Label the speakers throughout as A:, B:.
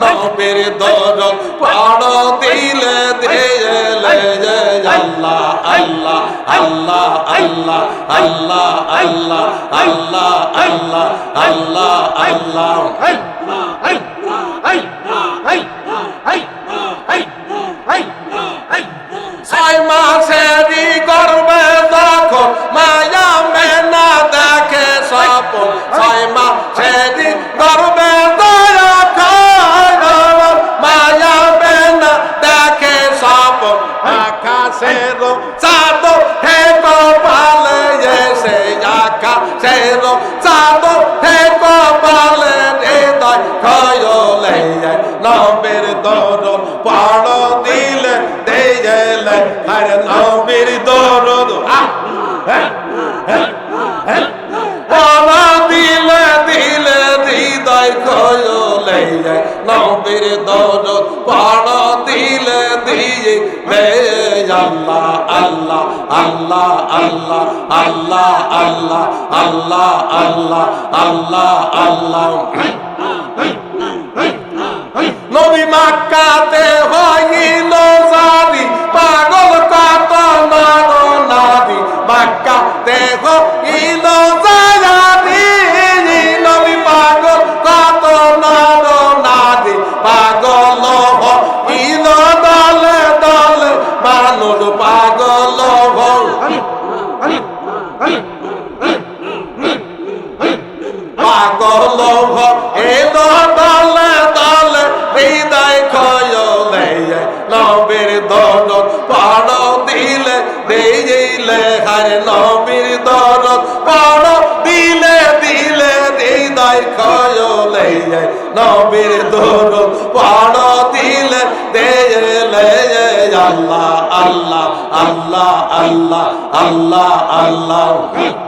A: নবের দর পাড় দিলে আল্লাহ আল্লাহ আল্লাহ আল্লাহ আল্লাহ আল্লাহ আল্লাহ আল্লাহ আল্লাহ আল্লাহ। আকাশের চাঁদ হে কপালে এসে আকাশের চাঁদ হে কপালে হৃদয় খয়লে নবের দর পাড় দিলে দেলে আরে নবীর দরদ পাড়া দিলে দিলে হৃদয় খয়লে নবীর দরদ পাড়া দিলে দিয়ে আল্লাহ আল্লাহ আল্লাহ আল্লাহ আল্লাহ আল্লাহ আল্লাহ আল্লাহ আল্লাহ আল্লাহ। নবী মাক্কাতে হইল। জানি নবীর দরদ পাড় দিলে দিলে আল্লাহ আল্লাহ আল্লাহ আল্লাহ আল্লাহ আল্লাহ।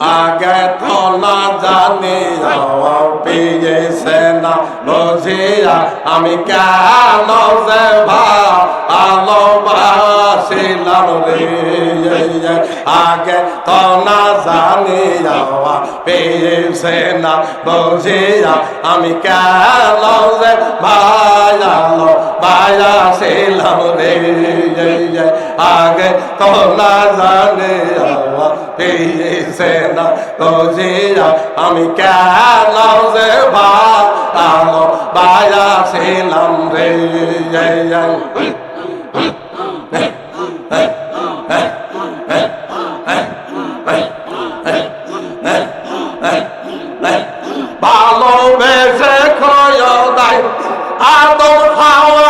A: আগে তো না জানি পেয়েছে না বুঝিয়া আমি কেন যে ভালোবাসিলাম রে? আগে তো না জানি পেয়েছে না বুঝিয়া আমি কেন যে ভালো বায়াসিলাম রে? আগে তো না জানি পেয়েছে না বুঝিয়া আমি কেন যে ভালো বায়াসিলাম রে। ভালোবেসে খয় দায় আদর খাওয়া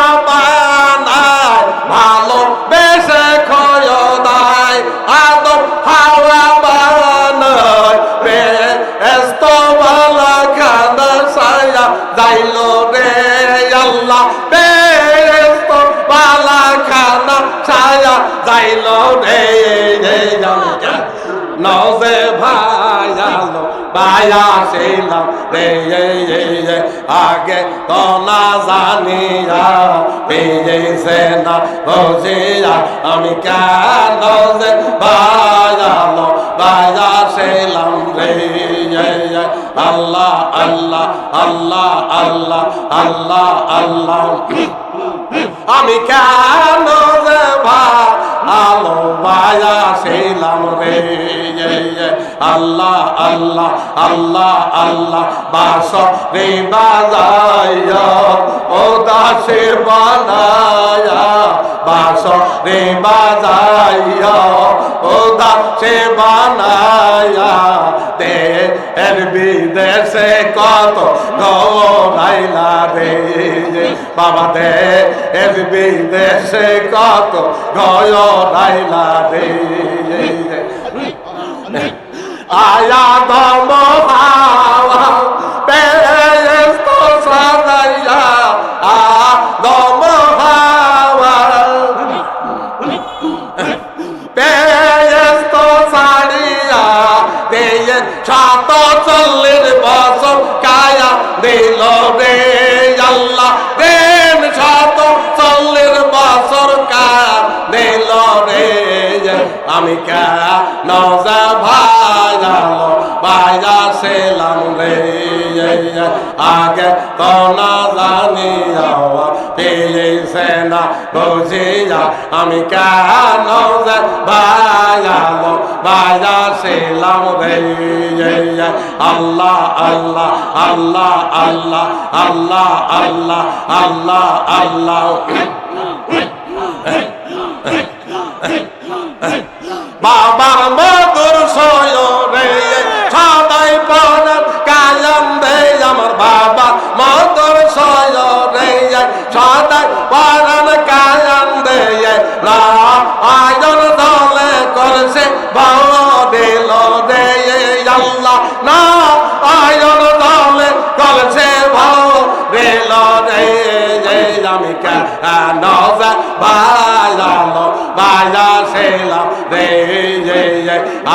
A: যাইল রে আল্লাহ বেস্ত বালা খানা সায়া যাইল রে নজে ভায়ালো বায়া ছিলাম রে আগে তো না জানিয়া পেয়েছে না বুঝিয়া আমি কেন যে বায়ালো বায়া ছিলাম রে আল্লাহ আল্লাহ আল্লাহ আল্লাহ আল্লাহ আল্লাহ। আমি কেন যে ভালো বায়া ছিলাম রে আল্লাহ আল্লাহ আল্লাহ আল্লাহ। বাস রে বাজায়া ও দাসে বানায়া বাস রে বাজায়া দাসে বানায়া দে, এর বিদেশে কত গৌরাইলা রে বাবা দে, এর বিদেশে কত গৌরাইলা রে আয়া দম সাত চল্লিশ বছর কায়া দিল রে আল্লাহ। দেন সাত চল্লিশ বছর কায়া দিল রে। আমি কে নজা ভাইজাল সেলাম রে। আগে তো না জানি আমার পেয়েছে বুঝিয়া। আমি ভাই ভাইয়ালো ভাইয়া আল্লাহ আল্লাহ আল্লাহ আল্লাহ আল্লাহ আল্লাহ আল্লাহ আল্লাহ। বাবার মধুর সয়রে সদাই পরার কায়াম দে আমার বাবা মধুর সয়রে সদাই পরার কায়াম দে না সে ভালো দিল দে আল্লাহ, না আয়ন দলে কলছে ভালো দিল দে আমি কেন ভালো বাজা ছিলাম রে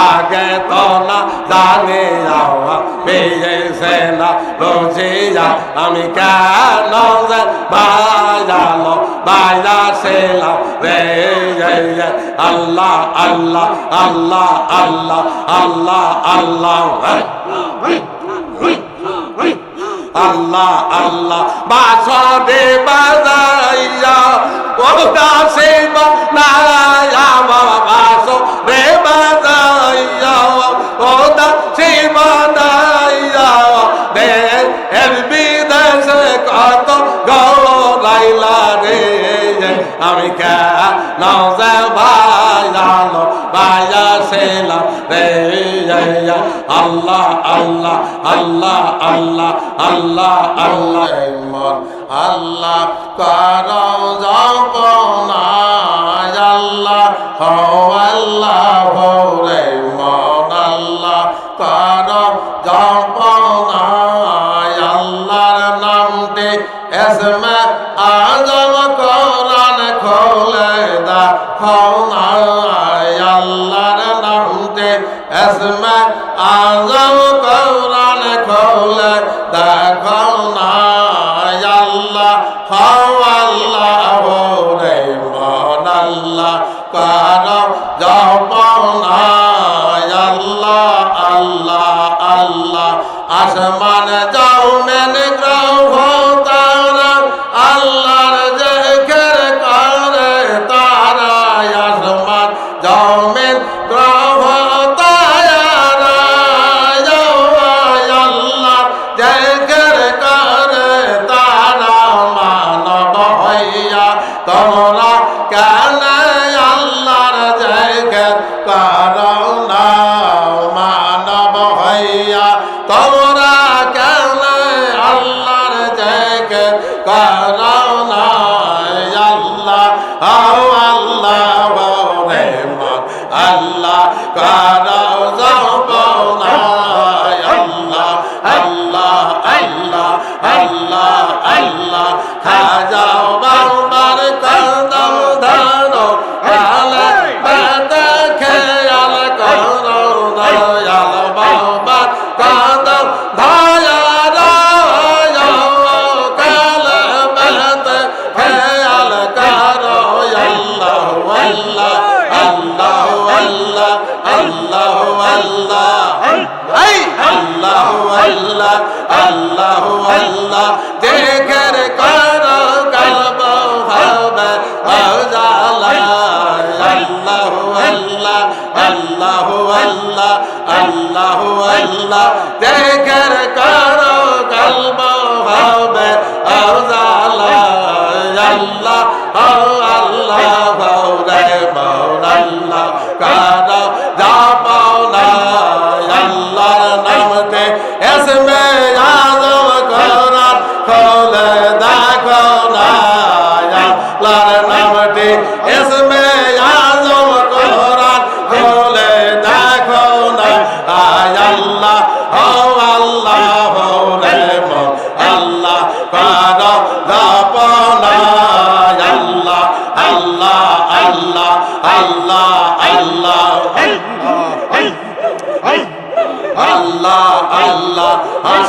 A: আগে তো না জানে যাওয়া পেয়েছে না বুঝিয়া আমি কেন বাজালো? বাজা ছিলাম রে। আল্লাহ আল্লাহ আল্লাহ আল্লাহ আল্লাহ আল্লাহ। আল্লাহ আল্লাহ। বাসরে বাজাইয়া ওটা সেই বাংলায় বাসো, রে বাজাইয়া ওটা সেই বাজাইয়া দে এর বিদেশে কত গো লাইলা রে, আমি কেন যাবা ভাইয়ালো ভাইয়া ছিলাম রে, আল্লাহ আল্লাহ আল্লাহ আল্লাহ আল্লাহ আল্লাহ। মন আল্লাহ কর জপনা আল্লাহ হো আল্লাহ ভোরে মন আল্লাহ আল্লাহ। দেখের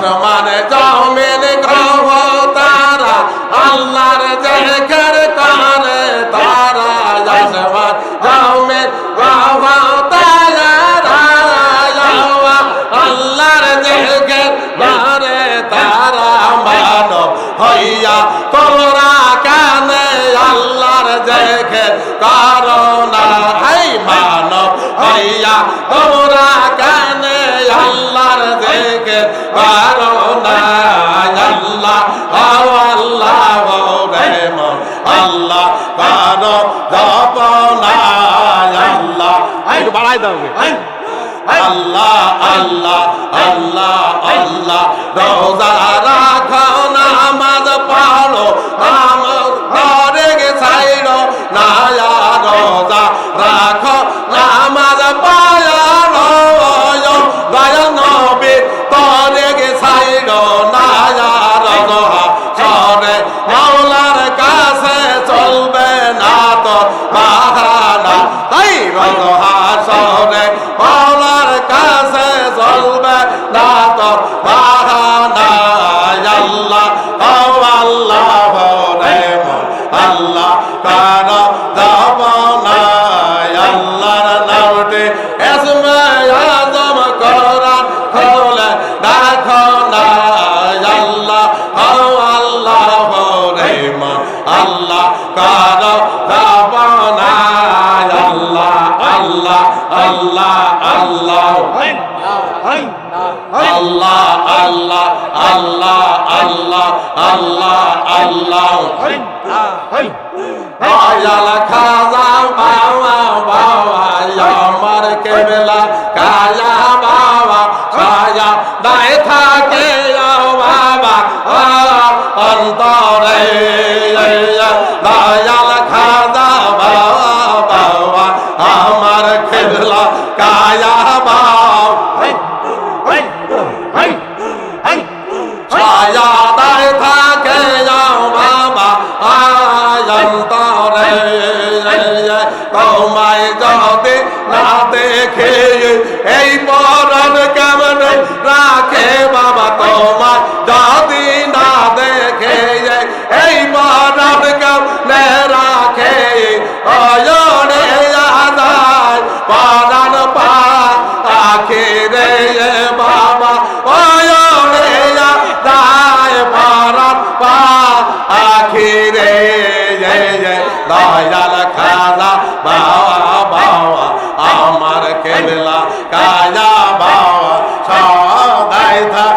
A: আসমান জমিন গ্রহ তারা আল্লাহর জেকের কারে তারা আসমান জমিন গ্রহ তারা আল্লাহর জেকের কারে তারা মানব হইয়া তোমরা কানে আল্লাহর জেকের কারণা হাই মানব হইয়া তোমরা পারো না আল্লাহ আল্লাহ আল্লাহ পারো না আল্লাহ আল্লাহ আল্লাহ আল্লাহ আল্লাহ রোজা ¡Vamos! আল্লাহ আল্লাহ আল্লাহ আল্লাহ আল্লাহ আল্লাহ। আয়াল খাজা, বাবা বাবা, আমার কেবেলা কায়া বাবা কায়া দায় থা কাজাল কাজা বাবা বাবা আমার কেবলা কাজা বাবা সদাই থাক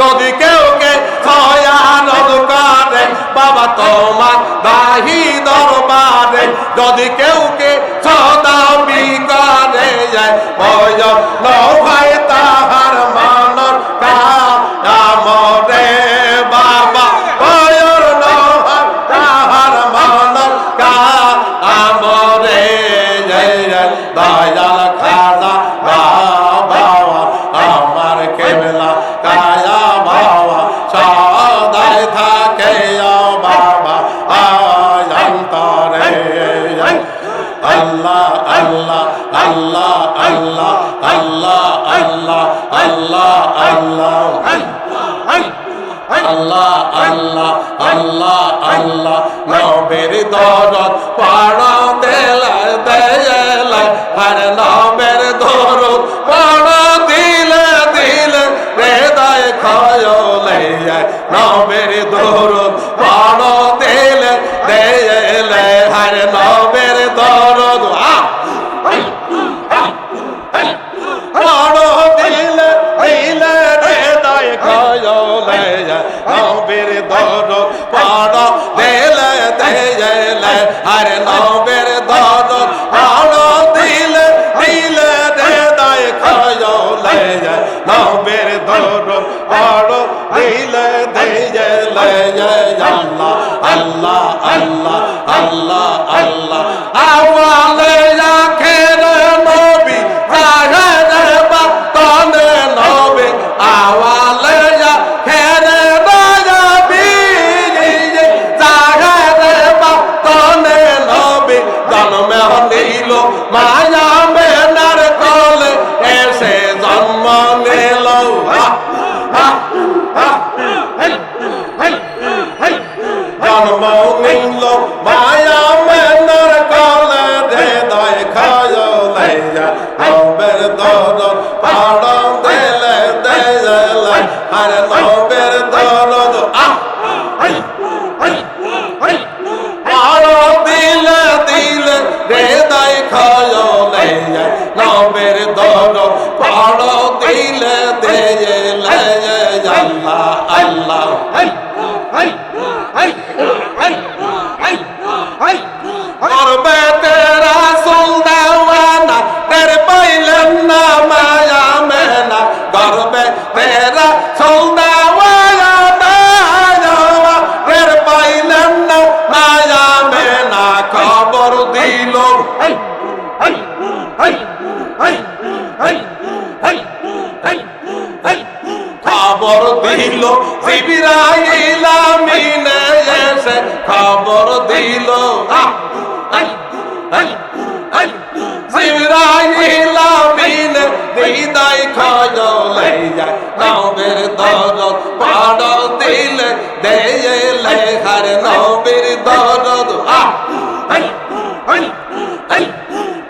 A: যদি কেউ কে ছয়া নদকারে বাবা তোমার দাহি যদি কেউ কে আল্লাহ। আল্লাহ আল্লাহ আল্লাহ আল্লাহ। নবের দরদ পাড়া দেলা দেয়ালা হার ইব্রাহিম আমিনে এসে খবর দিল। ইব্রাহিম আমিনে দিদাই খজলে যায় নবের দরদ পাড় দিলে। দেয়ে লেখার নবের দরদ। আহ আহ আহ আহ।